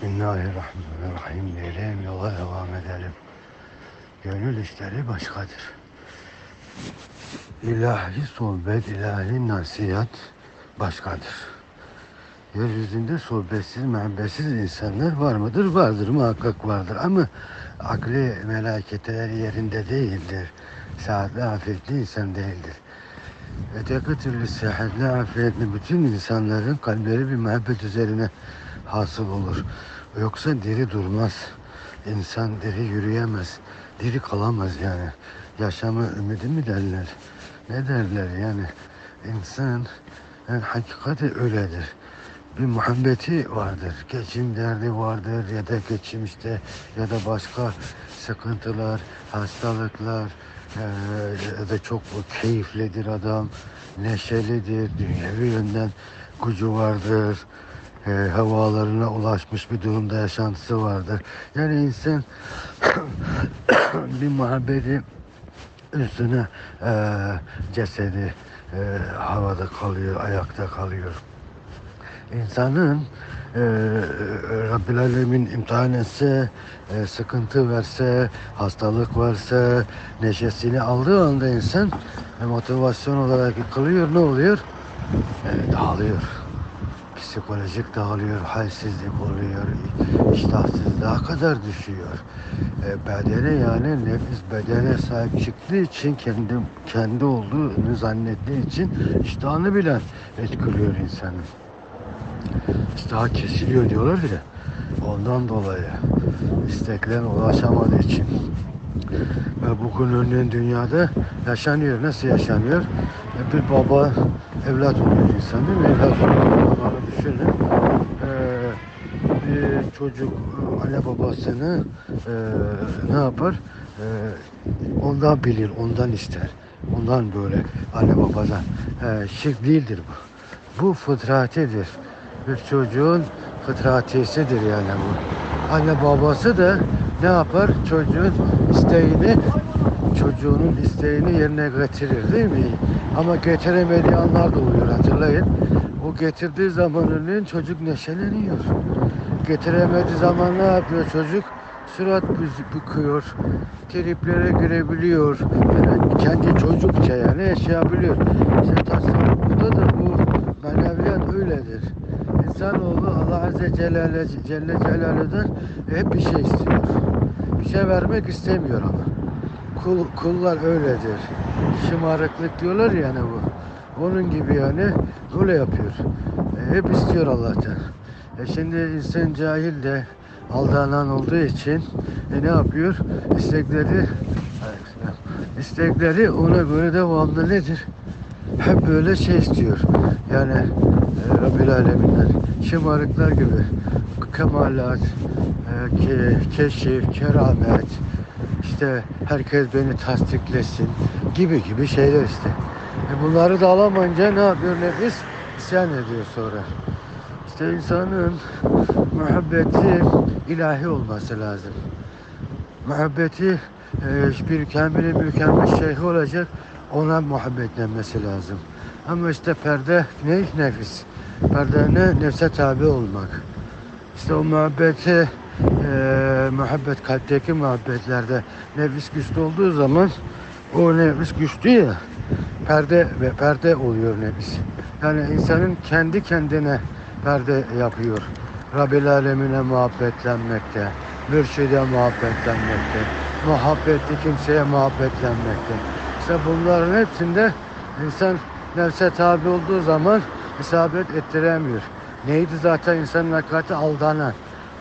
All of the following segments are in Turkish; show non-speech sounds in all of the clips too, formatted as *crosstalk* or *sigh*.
Bismillahirrahmanirrahim diyelim yola devam edelim. Gönül işleri başkadır. İlahi sohbet, ilahi nasihat başkadır. Yeryüzünde sohbetsiz, muhabbetsiz insanlar var mıdır? Vardır, muhakkak vardır ama akli melaketeler yerinde değildir. Saatli, afiyetli insan değildir. Öteki türlü sıhhatli, afiyetli bütün insanların kalpleri bir muhabbet üzerine hasıl olur. Yoksa diri durmaz. İnsan diri yürüyemez. Diri kalamaz yani. Yaşamı ümidi mi derler? Ne derler yani? İnsan yani hakikati öyledir. Bir muhabbeti vardır. Geçim derdi vardır ya da geçmişte ya da başka sıkıntılar, hastalıklar ya da çok keyiflidir adam, neşelidir, dünyevi yönden gücü vardır, eee, havalarına ulaşmış bir durumda yaşantısı vardır. Yani insan *coughs* bir muhabbeti üstüne eee, cesedi eee, havada kalıyor, ayakta kalıyor. İnsanın eee Rabbil Alemin imtihan etse, eee, sıkıntı verse, hastalık varsa, neşesini aldığı anda insan e, motivasyon olarak yıkılıyor. Ne oluyor? E, dağılıyor. Psikolojik dağılıyor, halsizlik oluyor, iştahsızlığa kadar düşüyor. E, bedene yani nefis bedene sahip çıktığı için kendi kendi olduğunu zannettiği için iştahını bile etkiliyor insanın. İştahı kesiliyor diyorlar ya. Ondan dolayı isteklerine ulaşamadığı için. Ve bugünün dünyada yaşanıyor. Nasıl yaşanıyor? E, Bir baba evlat oluyor insan değil mi? Evlat oluyor. Düşünün. Ee, bir çocuk anne babasını e, ne yapar? E, ondan bilir, ondan ister. Ondan böyle anne babadan. E, şirk değildir bu. Bu fıtratidir. Bir çocuğun fıtratisidir yani bu. Anne babası da ne yapar? Çocuğun isteğini çocuğunun isteğini yerine getirir değil mi? Ama getiremediği anlar da oluyor hatırlayın. O getirdiği zamanının çocuk neşeleniyor. Getiremediği zaman ne yapıyor çocuk? Surat büküyor, triplere girebiliyor. Yani kendi çocukça yani yaşayabiliyor. İşte tasavvufta da bu maneviyat öyledir. İnsanoğlu Allah Azze Celle, Celle Celaluhu'dan hep bir şey istiyor. Bir şey vermek istemiyor ama. Kul, kullar öyledir. Şımarıklık diyorlar yani bu. Onun gibi yani öyle yapıyor. E, hep istiyor Allah'tan. E şimdi insan cahil de aldanan olduğu için e, ne yapıyor? İstekleri istekleri ona göre devamlı nedir? Hep böyle şey istiyor. Yani e, Rabbil Aleminler şımarıklar gibi kemalat, e, ke, keşif, keramet, işte herkes beni tasdiklesin gibi gibi şeyler işte. E bunları da alamayınca ne yapıyor nefis? İsyan ediyor sonra. İşte insanın muhabbeti ilahi olması lazım. Muhabbeti e, bir kamil mükemmel şeyh olacak ona muhabbetlenmesi lazım. Ama işte perde ne? Nefis. Perde ne? Nefse tabi olmak. İşte o muhabbeti e, muhabbet kalpteki muhabbetlerde nefis güçlü olduğu zaman o nefis güçlü ya perde ve perde oluyor nefis. Yani insanın kendi kendine perde yapıyor. Rabbil alemine muhabbetlenmekte, mürşide muhabbetlenmekte, muhabbetli kimseye muhabbetlenmekte. İşte bunların hepsinde insan nefse tabi olduğu zaman isabet ettiremiyor. Neydi zaten insanın hakikati aldanan.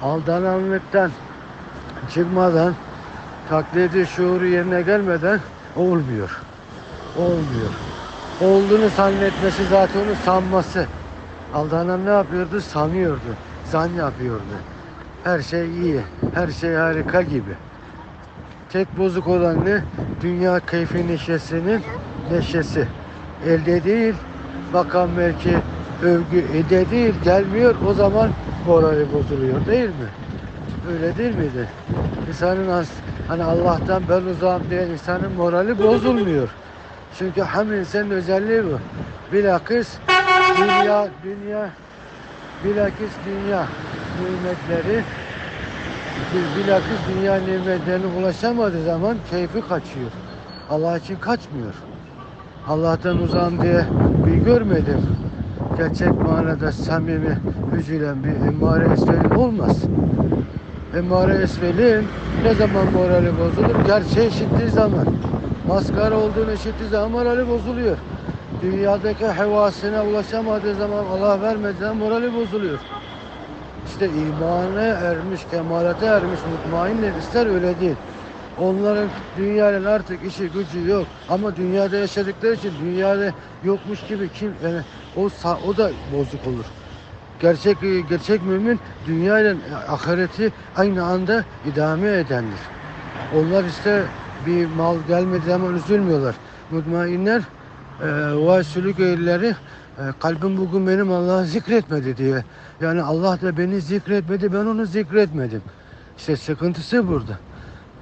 Aldananlıktan çıkmadan taklidi şuuru yerine gelmeden olmuyor. Olmuyor. Olduğunu zannetmesi zaten onu sanması. Aldanan ne yapıyordu? Sanıyordu. Zan yapıyordu. Her şey iyi. Her şey harika gibi. Tek bozuk olan ne? Dünya keyfi neşesinin neşesi. Elde değil. Bakan belki övgü ede değil gelmiyor. O zaman morali bozuluyor değil mi? Öyle değil miydi? İnsanın as- hani Allah'tan ben uzağım diye insanın morali bozulmuyor. Çünkü hem insanın özelliği bu. Bilakis dünya, dünya, bilakis dünya nimetleri bir- bilakis dünya nimetlerine ulaşamadığı zaman keyfi kaçıyor. Allah için kaçmıyor. Allah'tan uzağım diye bir görmedim. Gerçek manada samimi, üzülen bir emmare esveli olmaz. Emmare esvelin ne zaman morali bozulur? Gerçeği işittiği zaman. Maskara olduğunu işittiği zaman morali bozuluyor. Dünyadaki hevasına ulaşamadığı zaman, Allah vermediği zaman morali bozuluyor. İşte imana ermiş, kemalete ermiş mutmain nefisler öyle değil. Onların dünyanın artık işi gücü yok. Ama dünyada yaşadıkları için dünyada yokmuş gibi kim yani o o da bozuk olur. Gerçek gerçek mümin dünya ile ahireti aynı anda idame edendir. Onlar işte bir mal gelmediği zaman üzülmüyorlar. Mutmainler e, ve sülük eğrileri kalbim bugün benim Allah'ı zikretmedi diye. Yani Allah da beni zikretmedi, ben onu zikretmedim. İşte sıkıntısı burada.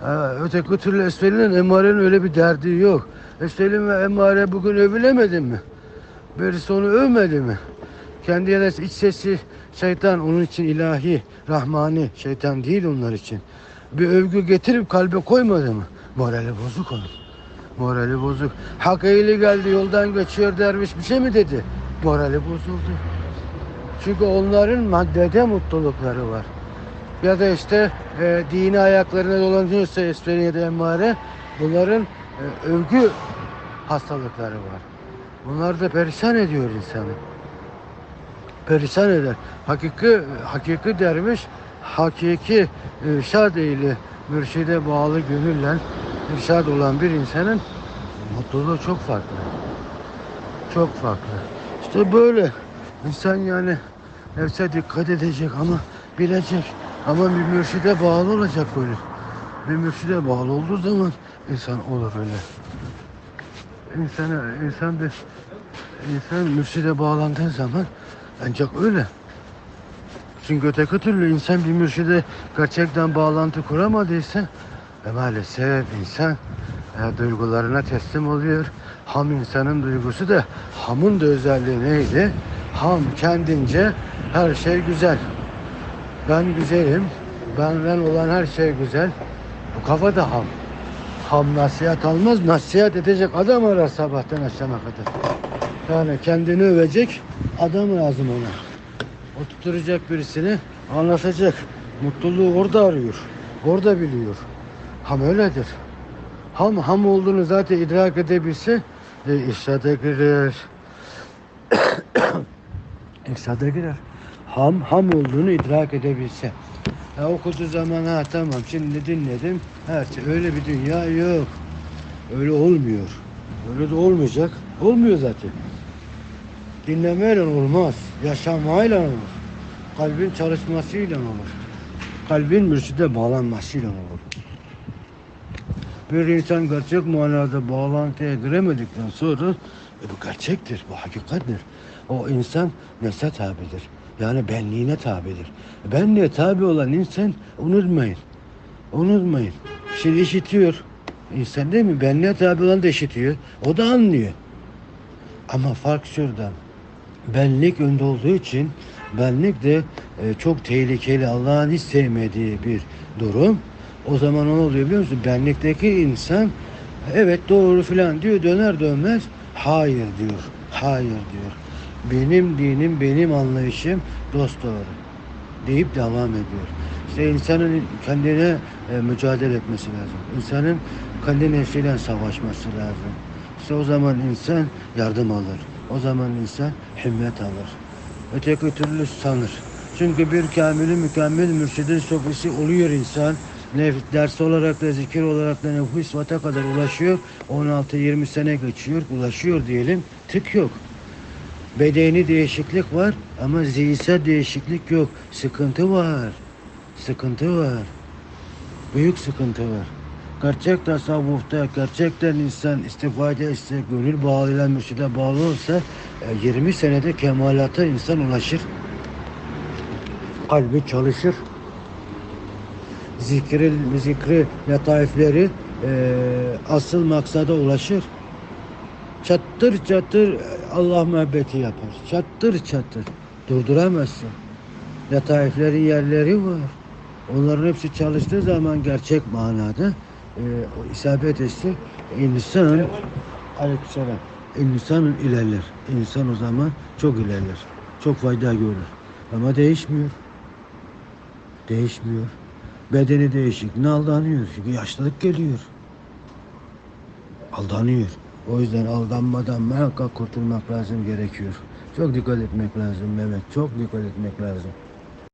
E, öteki türlü Esfel'in Emmare'nin öyle bir derdi yok. Esfel'in ve Emmare bugün övülemedi mi? Birisi onu övmedi mi? Kendi yerine iç sesi şeytan onun için ilahi, rahmani şeytan değil onlar için. Bir övgü getirip kalbe koymadı mı? Morali bozuk onun. Morali bozuk. Hak eğili geldi yoldan geçiyor derviş bir şey mi dedi? Morali bozuldu. Çünkü onların maddede mutlulukları var. Ya da işte e, dini ayaklarına dolanıyorsa da emmare bunların e, övgü hastalıkları var. Bunlar da perişan ediyor insanı. Perişan eder. Hakiki, hakiki derviş, hakiki irşad eğili, mürşide bağlı gönülle irşad olan bir insanın mutluluğu çok farklı. Çok farklı. İşte böyle. İnsan yani nefse dikkat edecek ama bilecek. Ama bir mürşide bağlı olacak böyle. Bir mürşide bağlı olduğu zaman insan olur öyle. İnsana, insan bir insan mürşide bağlandığı zaman ancak öyle. Çünkü öteki türlü insan bir mürşide gerçekten bağlantı kuramadıysa e maalesef insan e, duygularına teslim oluyor. Ham insanın duygusu da hamın da özelliği neydi? Ham kendince her şey güzel. Ben güzelim. Benden olan her şey güzel. Bu kafa da ham. Ham nasihat almaz. Nasihat edecek adam arar sabahtan akşama kadar. Yani kendini övecek adam lazım ona. Oturtacak birisini anlatacak. Mutluluğu orada arıyor. Orada biliyor. Ham öyledir. Ham ham olduğunu zaten idrak edebilse e, irşada girer. *coughs* irşada girer. Ham ham olduğunu idrak edebilse. Ya okuduğu zaman ha tamam şimdi dinledim. Her şey öyle bir dünya yok. Öyle olmuyor. Öyle de olmayacak. Olmuyor zaten. Dinlemeyle olmaz. Yaşamayla olur. Kalbin çalışmasıyla olur. Kalbin mürşide bağlanmasıyla olur. Bir insan gerçek manada bağlantıya giremedikten sonra e, bu gerçektir, bu hakikattir. O insan nefse tabidir. Yani benliğine tabidir. Benliğe tabi olan insan unutmayın. Unutmayın. Şimdi işitiyor. İnsan değil mi? Benliğe tabi olan da işitiyor. O da anlıyor. Ama fark şuradan. Benlik önde olduğu için benlik de e, çok tehlikeli Allah'ın hiç sevmediği bir durum. O zaman ne oluyor biliyor musun? Benlikteki insan evet doğru filan diyor döner dönmez hayır diyor. Hayır diyor. Benim dinim, benim anlayışım dost doğru deyip devam ediyor. İşte insanın kendine e, mücadele etmesi lazım. İnsanın kendi nefsiyle savaşması lazım. İşte o zaman insan yardım alır. O zaman insan himmet alır. Öteki türlü sanır. Çünkü bir kamili mükemmel mürşidin sofisi oluyor insan. Nef ders olarak da zikir olarak da nefis vata kadar ulaşıyor. 16-20 sene geçiyor. Ulaşıyor diyelim. Tık yok. Bedeni değişiklik var ama zihinsel değişiklik yok. Sıkıntı var. Sıkıntı var. Büyük sıkıntı var. Gerçek tasavvufta gerçekten insan istifade etse, gönül bağlıyla mürşide bağlı olsa e, 20 senede kemalata insan ulaşır. Kalbi çalışır. Zikri, zikri letaifleri e, asıl maksada ulaşır. Çattır çattır Allah muhabbeti yapar. Çattır çattır. Durduramazsın. letaiflerin yerleri var. Onların hepsi çalıştığı zaman gerçek manada e, isabet etse insan aleykümselam insan ilerler. İnsan o zaman çok ilerler. Çok fayda görür. Ama değişmiyor. Değişmiyor. Bedeni değişik. Ne aldanıyor? Çünkü yaşlılık geliyor. Aldanıyor. O yüzden aldanmadan muhakkak kurtulmak lazım gerekiyor. Çok dikkat etmek lazım Mehmet. Çok dikkat etmek lazım.